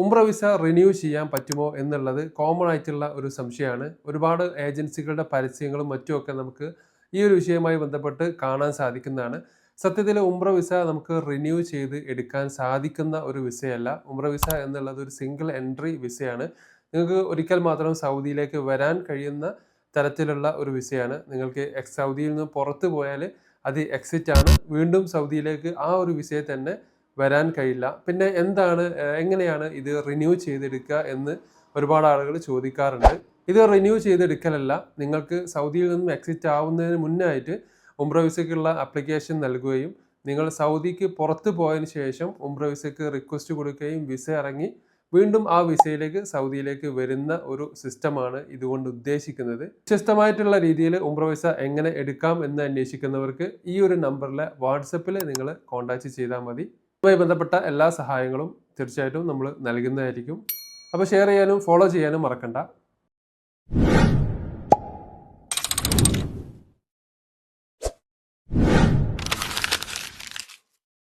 ഉംറ visa renew ചെയ്യാൻ പറ്റുമോ എന്നുള്ളത് കോമൺ ആയിട്ടുള്ള ഒരു സംശയമാണ്. ഒരുപാട് ഏജൻസികളുടെ പരസ്യങ്ങളും മറ്റുമൊക്കെ നമുക്ക് ഈ ഒരു വിഷയവുമായി ബന്ധപ്പെട്ട് കാണാൻ സാധിക്കുന്നതാണ്. സത്യത്തിൽ ഉംറ വിസ നമുക്ക് റിന്യൂ ചെയ്ത് എടുക്കാൻ സാധിക്കുന്ന ഒരു വിസയല്ല. ഉംറ വിസ എന്നുള്ളത് ഒരു സിംഗിൾ എൻട്രി വിസയാണ്. നിങ്ങൾക്ക് ഒരിക്കൽ മാത്രം സൗദിയിലേക്ക് വരാൻ കഴിയുന്ന തരത്തിലുള്ള ഒരു വിസയാണ്. നിങ്ങൾക്ക് എക്സ് സൗദിയിൽ നിന്ന് പുറത്തു പോയാൽ അത് എക്സിറ്റ് ആണ്. വീണ്ടും സൗദിയിലേക്ക് ആ ഒരു വിസയെ തന്നെ വരാൻ കഴിയില്ല. പിന്നെ എന്താണ് എങ്ങനെയാണ് ഇത് റിന്യൂ ചെയ്തെടുക്കുക എന്ന് ഒരുപാട് ആളുകൾ ചോദിക്കാറുണ്ട്. ഇത് റിന്യൂ ചെയ്തെടുക്കലല്ല നിങ്ങൾക്ക് സൗദിയിൽ നിന്നും എക്സിറ്റ് ആവുന്നതിന് മുന്നായിട്ട് ഉംറ വിസയ്ക്കുള്ള അപ്ലിക്കേഷൻ നൽകുകയും നിങ്ങൾ സൗദിക്ക് പുറത്തു പോയതിന് ശേഷം ഉംറ വിസയ്ക്ക് റിക്വസ്റ്റ് കൊടുക്കുകയും വിസ ഇറങ്ങി വീണ്ടും ആ വിസയിലേക്ക് സൗദിയിലേക്ക് വരുന്ന ഒരു സിസ്റ്റമാണ് ഇതുകൊണ്ട് ഉദ്ദേശിക്കുന്നത്. വ്യത്യസ്തമായിട്ടുള്ള രീതിയിൽ ഉംറ വിസ എങ്ങനെ എടുക്കാം എന്ന് അന്വേഷിക്കുന്നവർക്ക് ഈ ഒരു നമ്പറിലെ വാട്സപ്പിൽ നിങ്ങൾ കോൺടാക്റ്റ് ചെയ്താൽ മതി. ഇതുമായി ബന്ധപ്പെട്ട എല്ലാ സഹായങ്ങളും തീർച്ചയായിട്ടും നമ്മൾ നൽകുന്നതായിരിക്കും. അപ്പോൾ ഷെയർ ചെയ്യാനും ഫോളോ ചെയ്യാനും മറക്കണ്ട.